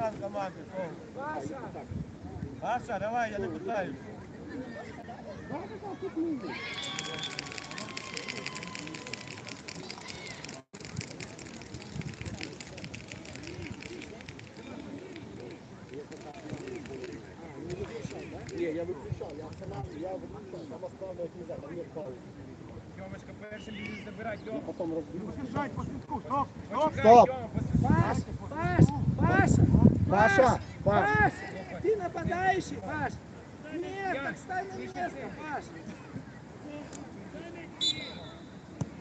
капітан команди. Паша, давай, я не питаю. Тьомочка першим біжить забирай, Тьома. Стоп! Паш, Паш, Паша, Паша, Паш. Паш, ты нападающий, Паш. Нет, так стань на место, Паш.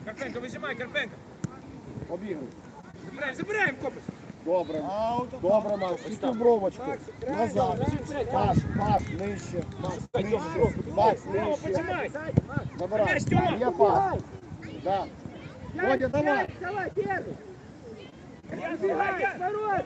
Карпенко, вижимай, Карпенко. Побігли. Забираємо, забираємо, копиш. Добре. Аут. Добре, Макс. Тільки в бровочку. Назад. Паш, Паш, нижче. Макс, нижче. Макс, Тьома, нижче. починай. Забирай. М'яч, Тьома. Є пас. Да. Водя, давай. Давай, первый. Забирай, Убегай, Ян.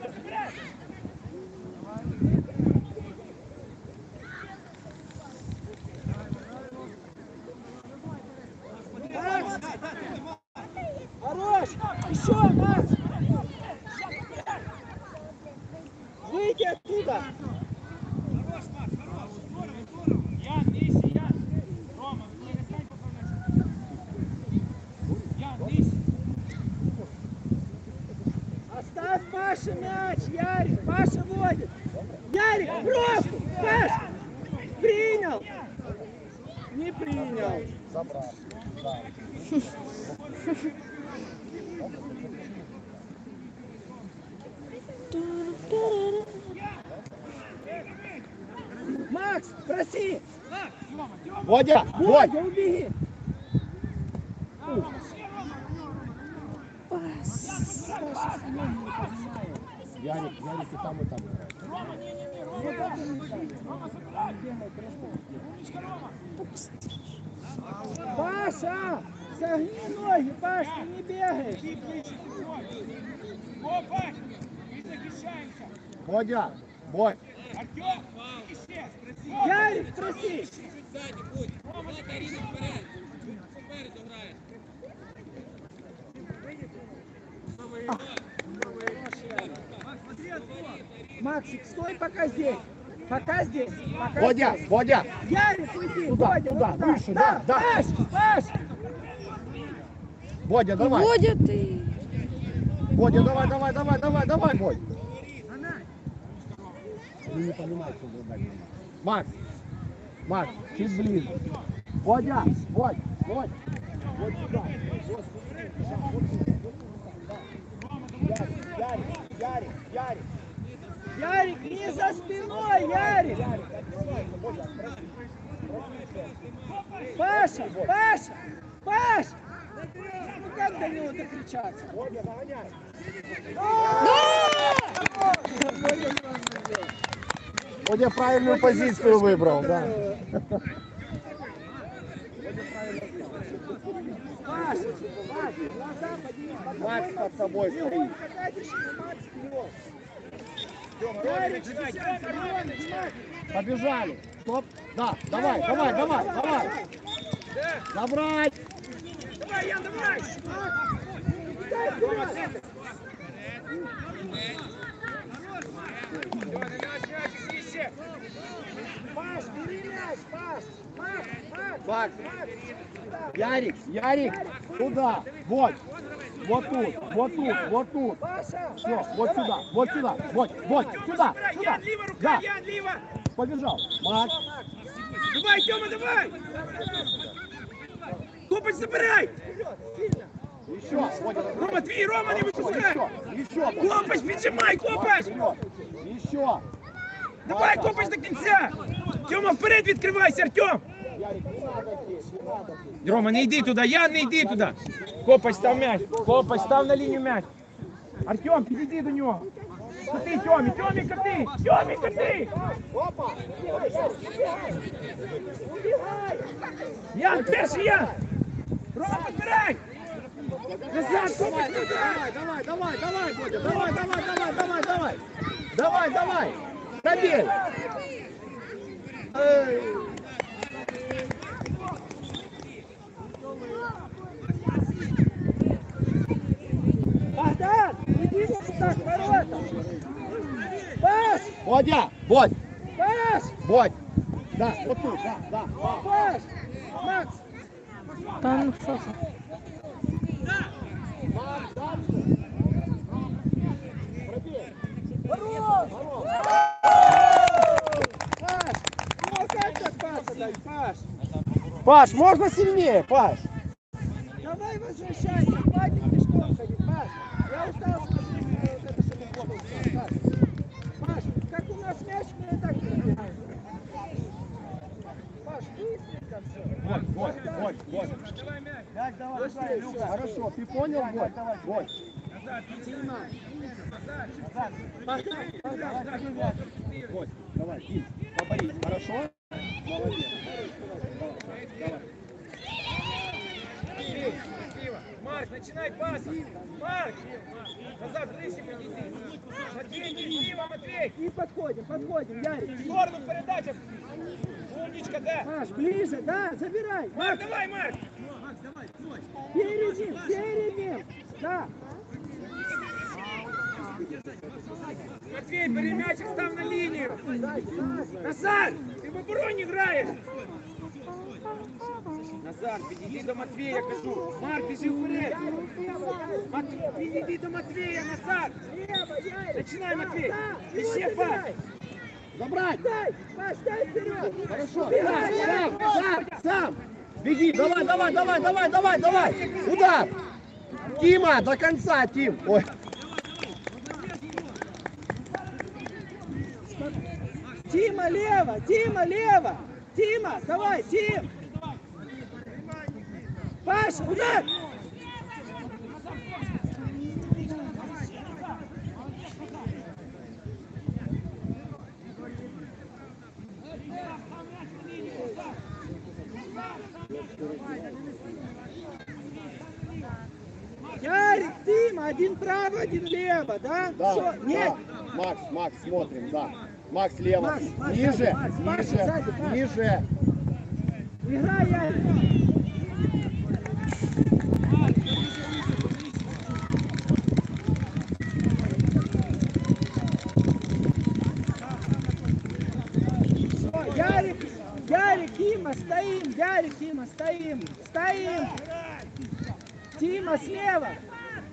Водя. Водя, убеги! Ярик, Ярик и там, и там играет. Паша! Согни ноги, Паш, ты не бегаешь! Опа! Мы захищаемся. Водя, Водь. Артем, исчез. Проси. Ярик, проси! Максик, стой пока здесь! Пока здесь! Пока Водя, здесь. Водя. Ярик, уйди! Туда, Водя, туда, туда. выше, да, да. Паш, Паш! Водя, давай. Водя ты. Водя, давай, давай, давай, давай, давай, Водь. Ну, не понимаю, что вы. Макс, Макс, чуть ближе. Водя, Водь, Водь. Вот сюда. Ярик, Ярик, Ярик. Ярик, не за спиной, Ярик! Паша, Паша, Паш! Ну как до него докричаться? Водя, догоняй. Водя правильную позицию выбрал, да. Макс под собой стоит. Ярик, 60, Роман, внимательно. Побежали. Стоп. Да, давай, давай, давай, давай. Забрать. Давай, Ян, давай. Дай вперед. Тьома, мяч, мяч, нижче. Паш, бери мяч, Паш! Макс, Макс! Макс. Ярик, Ярик, туда. Вот. Вот тут, вот тут, вот тут. Паша! Все, вот сюда, вот сюда, вот, вот, сюда, Забирай, сюда. Ян, ліва рука, Да, Ян, ліва. побежал. Макс, Давай, Тьома, давай. Копач, забирай. еще, Водя, Рома, твій, Рома, не випускай. еще, еще. Копач, піджимай, Копач. Еще. Давай, Копач до кінця. Тьома, вперед відкривайся, Артем. Ярик, не надо здесь, не надо здесь. Рома, не йди туди, Ян, не йди туди. Копач, став м'яч. Копач, став на лінію м'яч. Артем, підійди до нього. Коти, Тьомі, Тьомі, коти, Тьомі, коти. Опа. Ян, перший Ян. Рома, підбирай. Назад, Копач, Давай, давай, давай, давай, Бодя, давай, давай, давай, давай, давай. Давай, давай. Забей. Богдан, иди так, ворота! Паш! Бодя, Бодь, Паш! Бодь. Да, вот тут, да, да. Паш! Макс! Та ну що це? Хорош! Паш! Ну как так паса дай, Паш? Паш, можно сильнее, Паш? Давай возвращайся, хватит пешком ходить, Паш. Я устал смотреть на вот это, что ты Паш. Паш, как у нас мяч, мы и так пробегаем. Паш, быстренько все. Бодь, Бодь, Бодь, Бодь. Мяч давай, Быстрее всё. Хорошо, ты понял, Бодь? Бодь. Тима. Бодь, давай, Дим, поборись, хорошо? Марк, начинай пасом. Марк! Назад, ближче підійди. Матвей, Дима, Матвей! И подходим, подходим, Ярик. В сторону передача. Умничка, да? Маш, ближе, да, забирай. Марк, давай, Марк! Перед ним, перед ним. Да. Матвей, бери мячик, став на лінію. Дай, дай. Назар, ти в обороні граєш. Назар, підійди до Матвія, кажу. Марк, біжи вперед. Матвій, підійди до Матвія, Назар. Лево, Ярик. Начинай, Да, Матвей. да, И его все, забирай. Забрать! Дай, Маш, дай вперед. Хорошо, Убегай, сам, Ярик. сам, сам! Беги, давай, давай, давай, давай, давай, давай! Удар! Тима, до конца, Тим! Ой, Тима, лево, Тима, лево. Тима, давай, Тим. Паш, удар. Ярик, Тима, один право, один лево, да? да, Всё, Нет, да. Макс, Макс, смотрим, да. Макс лево. Макс, Макс, ниже, Макс, Макс, ниже, сзади, Макс. ниже. играй. Всё, Ярик, Ярик, Тима, стоим, Ярик, Тима, стоим, стоим. Тима, слева.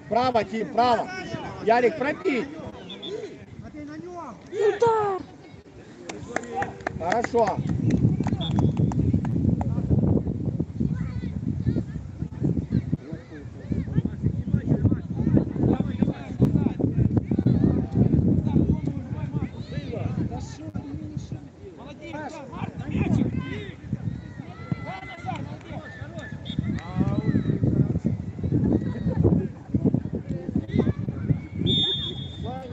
Право, Тим, право. Ярик, пропить. Хорошо. Молодец, Марк, на мячик.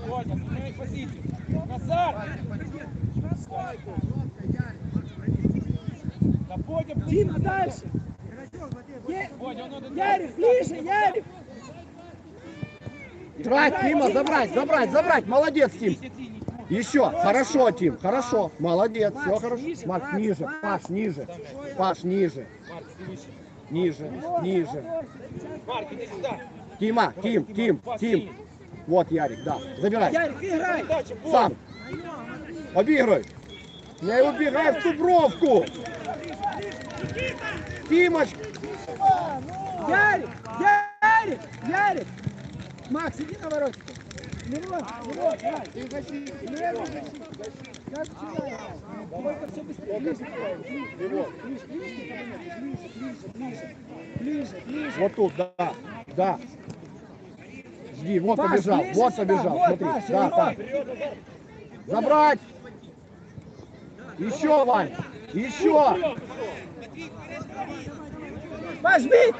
Водя, меняй позицию. Назар! Да Бодя, блин. Тима, дальше. Е- Бодя, он надо Ярик, ближе, Ярик. Брать, Тима, забрать, забрать, забрать. Молодец, Тим. Еще. Хорошо, Тим, хорошо. Молодец, все хорошо. ниже, Макс, ниже. Паш, ниже. Паш, ниже. Ниже, ниже. Марк, иди сюда. Тима, Тим, Тим, Тим. Вот Ярик, да. Забирай. Ярик, играй. Сам. Обыгрывай. Не убегай в ту бровку. Тимоч, Ярик, Ярик, Ярик. Макс, иди на воротик. Мирон, Мирон, играй. Левый защит. Как вчера. Только все быстрее. Ближе, ближе, ближе, ближе, ближе, ближе. Вот тут, да, да. Жди, вот Паш, побежал, вот побежал, вот, смотри. Паш, да, так. Забрать. Еще, Вань, еще. Паш, бей!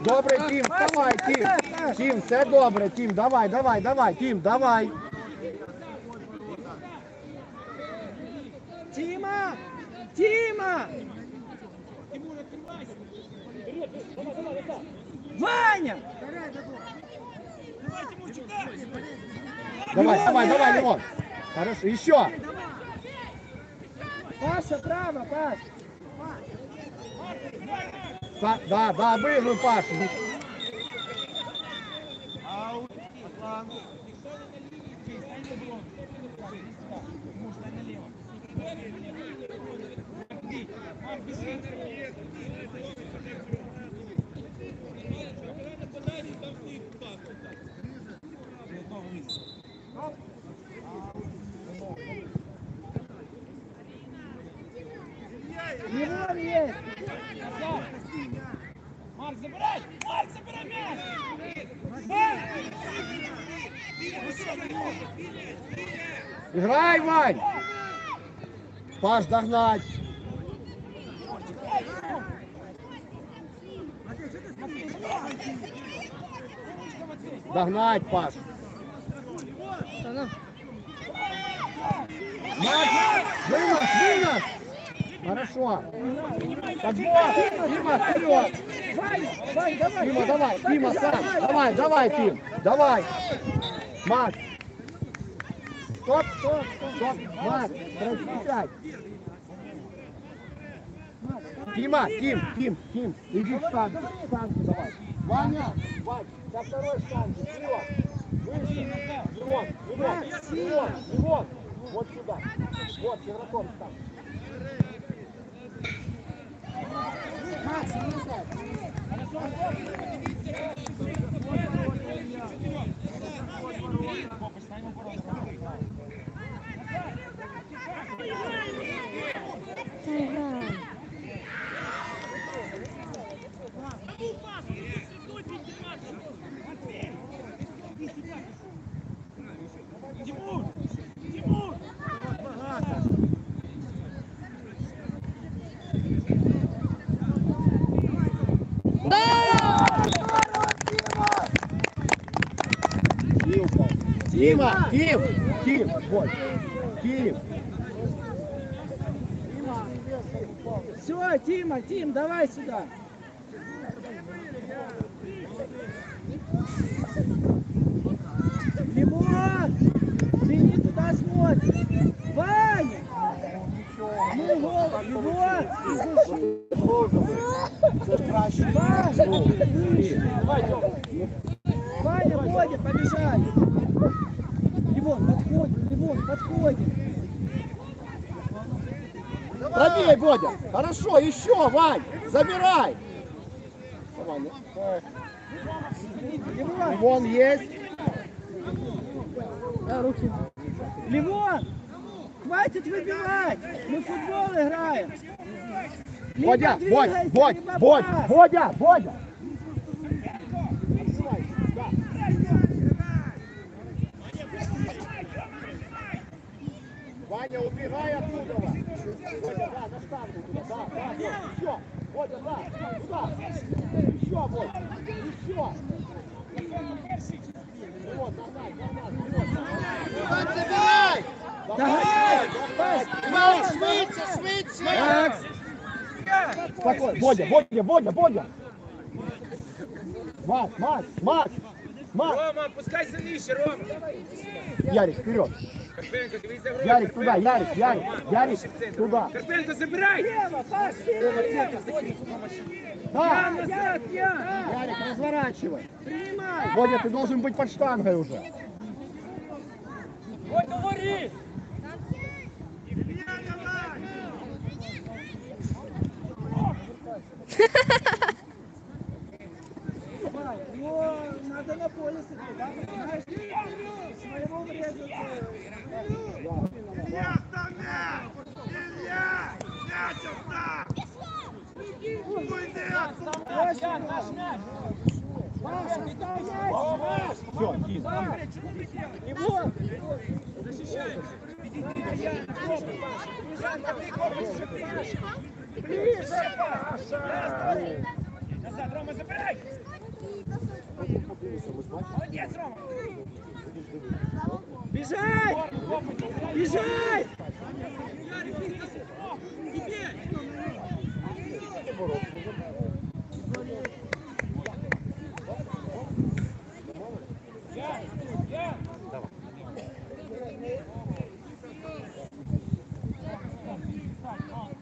Добре, Тим, давай, Тим. Тим, все добре, Тим, давай, давай, давай, Тим, давай. Тима! Тима! Ваня! Давай, давай, давай. Леон. Хорошо, еще. Паша, право, Паш! Да, да, да, обыгрывай, Паша. Левон есть. Марк, забирай! Марк, забирай мяч! Играй, Вань! Паш, догнать! Догнать, Паш! Вынос, вынос! Хорошо. Подбор! Дима, вперед! Дима, давай, Дима, сам! Давай, давай, Тим! Давай! Макс! Стоп, стоп, стоп! Макс, распечать! Дима, Тим, Тим, Тим, иди в штангу, в штангу давай. Ваня, Вань, со второй штанги, вперед. Выше, Левон, Левон, Левон, Левон. Вот сюда. Вот, игроком стань. Макс, не знаю. Ага. Тим, Дима, Тим, Тим, вот. Тим. Все, Тима, Тим, давай сюда. Лимон! Ты не туда смотришь. Ваня! Ну, гол, Лимон! Ваня. Ваня, Бодя, побежали. Лимон, подходим, Лимон, подходим. Пробей, Бодя. Хорошо, еще, Вань. Забирай. Давай, ну. Лимон, Вон есть. Да, руки. Лимон! Хватит выбивать! Мы в футбол играем! Либо Бодя. Бодя, Бодя. Ваня, убегай оттуда. Бодя, да, на штангу туда, да, да, вот, еще. Бодя, да, туда. Еще, Бодя, еще. Вот, догнать, догнать, вперед. Забирай! Догоняй! Макс, швидше, швидше! Макс! Спокойно, Бодя, Бодя, Бодя, Бодя! Макс, Макс, Макс! Макс! Рома, опускайся нижче, Рома! Ярик, вперед! Карпенко, дивися гроші. Ярик, туда, Ярик, Ярик, Ярик, туда! Карпенко, забирай! Лево, Паш, лево! Да! Назад, я! Ярик, разворачивай! Принимай! Бодя, ты должен быть под штангой уже! Ой, говори! Давай, его надо на поле сыграть, да? Знаешь, своего врезаться. Точно, наш мяч! Паша, оставляйся! Все, Киз. Его! Ближе, Паша! Назад, Рома, забирай! Молодец, Рома! Бежай! Бежай!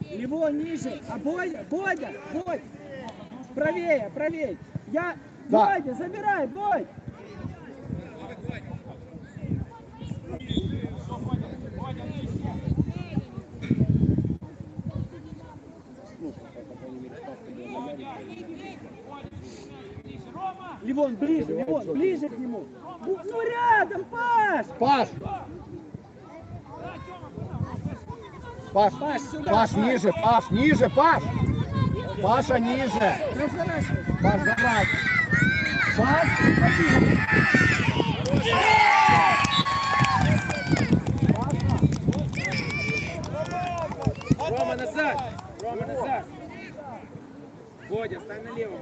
Его ниже. А Бодя, Бодя, Бодя. Правее, правее. Я... Давайте, Вадя, забирай, Вадь! Ливон, ближе, Ливон, ближе к нему. Ну, ну рядом, Паш! Паш! Паш, Паш, сюда, Паш, Паш ниже, Паш, ниже, Паш! Паша ниже! Паш, давай! Паш! Рома, назад! Рома, назад! Бодя, стань налево. О,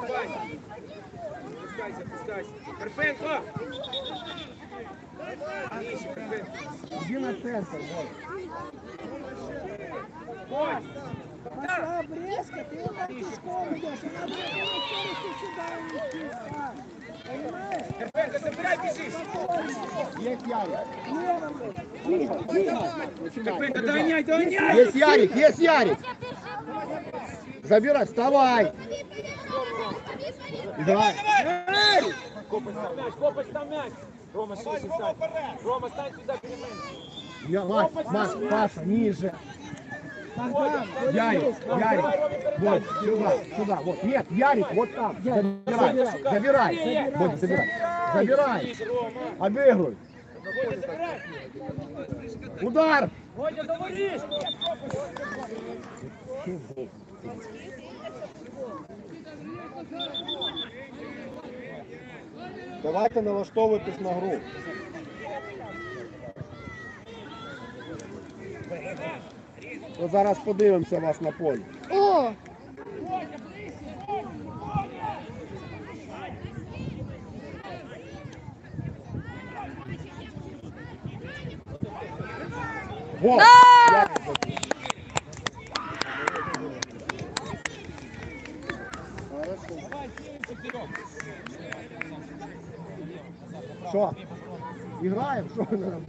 Ваня. Опускайся, опускайся. Карпенко! Иди на центр, вот. Бодя! Пошла обрезка, ты вот так пешком идешь, а надо было скорости сюда забирай, бежишь! Есть Ярик. Лево. Тихо, тихо. Догоняй, догоняй! Есть Ярик! Забирай, вставай! Давай! Эй! Копать там мяч, копать там мяч! Рома, стань. Рома, стань сюда. Я, Макс, Макс, Паша, ниже! Ярик. Ярик, вот, сюда, сюда, вот, нет, Ярик, вот там, забирай, забирай, вот, забирай, забирай, забирай! удар, Бодя, говоришь! давайте налаштовуйтесь на гру. То зараз подивимося вас на полі. О! Вот. Да! Що? Іграємо? Що ви нам.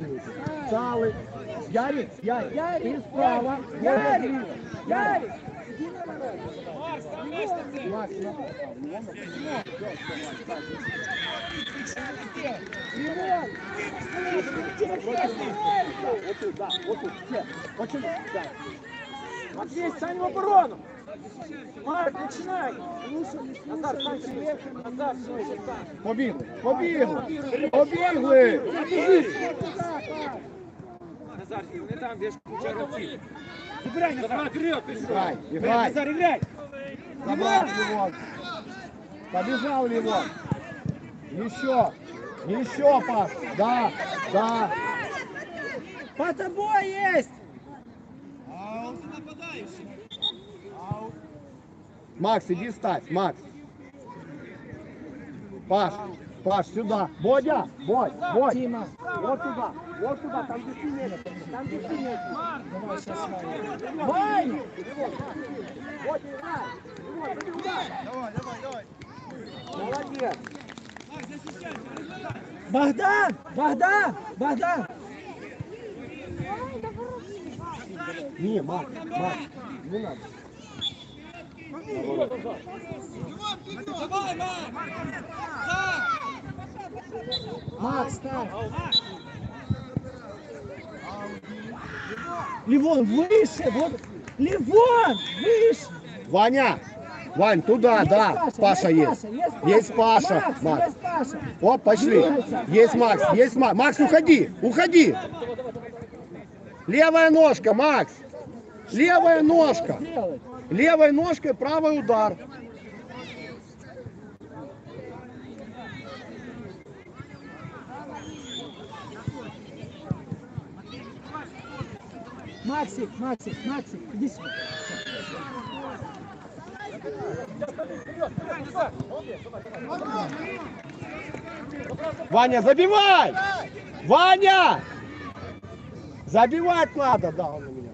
Ярик, Ярик, Ярик, ти справа. Ярик, Ярик, иди на ворота. Макс, на- Левон, через красную. Вот тут, да, вот тут, все. Почему? Да. Матвей, стань в оборону! Марк, начинай! Назар, Назар, стань шире! Назар, шире, стань! Побігли, побігли, побігли. Назар, не там, де ж куча гравців. Забирай, Назар, вперед, ти що? Играй, играй. Назар, играй! Забрал Ливон. Побежал Ливон. Еще. Еще, Паш. Да, да. По тобой есть! Макс, иди ставь, Макс. Паш, Паш, сюда. Бодя, Бодь, Бодь. Тима. Вот туда, вот туда, там где синее, там где синее. Давай сейчас. Ваня! Бодь, играй. Вот, иди удар. Молодец. Богдан! Богдан! Богдан! Не, Макс, Макс, не надо. Макс, ставь! Ливон, выше! Вот. Ливон! Выше! Ваня, Вань, туда, Есть да, Паша есть. Есть Паша, Макс, Макс. есть Паша! Оп, пошли. Есть Макс, есть Макс. Макс, уходи, уходи. Левая ножка, Макс. Левая ножка. Левой ножкой правый удар. Максик, Максик, Максик, иди сюда. Ваня, забивай! Ваня! Забивать надо, да, он меня.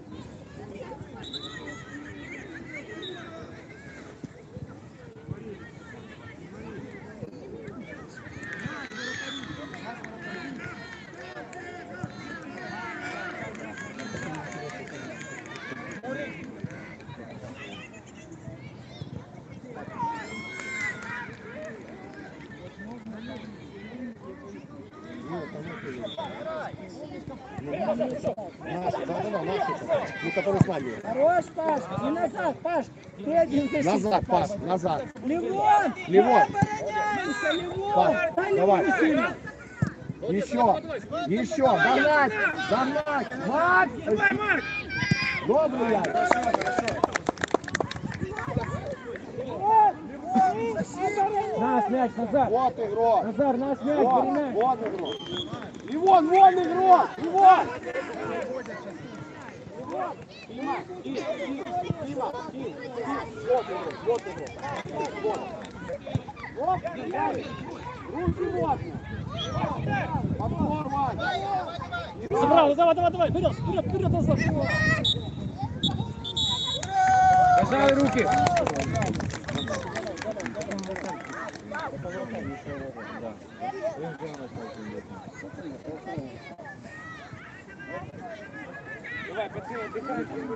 Ну, там это Наши, да, да, наши. Ну, который с нами. Хорош, Паш, и назад, Паш. Ты один защитник, Назад, Паш, назад. Левон! Левон. Мы обороняемся, Левон! Паш, Дай давай. Сильно. Еще, еще, догнать, догнать. Макс! Давай, Марк! Добрый я. Мы обороняемся. Наш мяч, Назар! Вот игрок. Назар, наш мяч, Вот, вот игрок. И вон, вон игрок. И вон. Дима, Дима, Дима, Дима, Вот игрок, вот игрок. Вот. Вот, Ярик. Руки вот. Повтор, Вань. Забрал, давай, давай, давай, вперед, вперед, вперед, назад. Пожалуй, руки! Давай, пацаны, отдыхайте.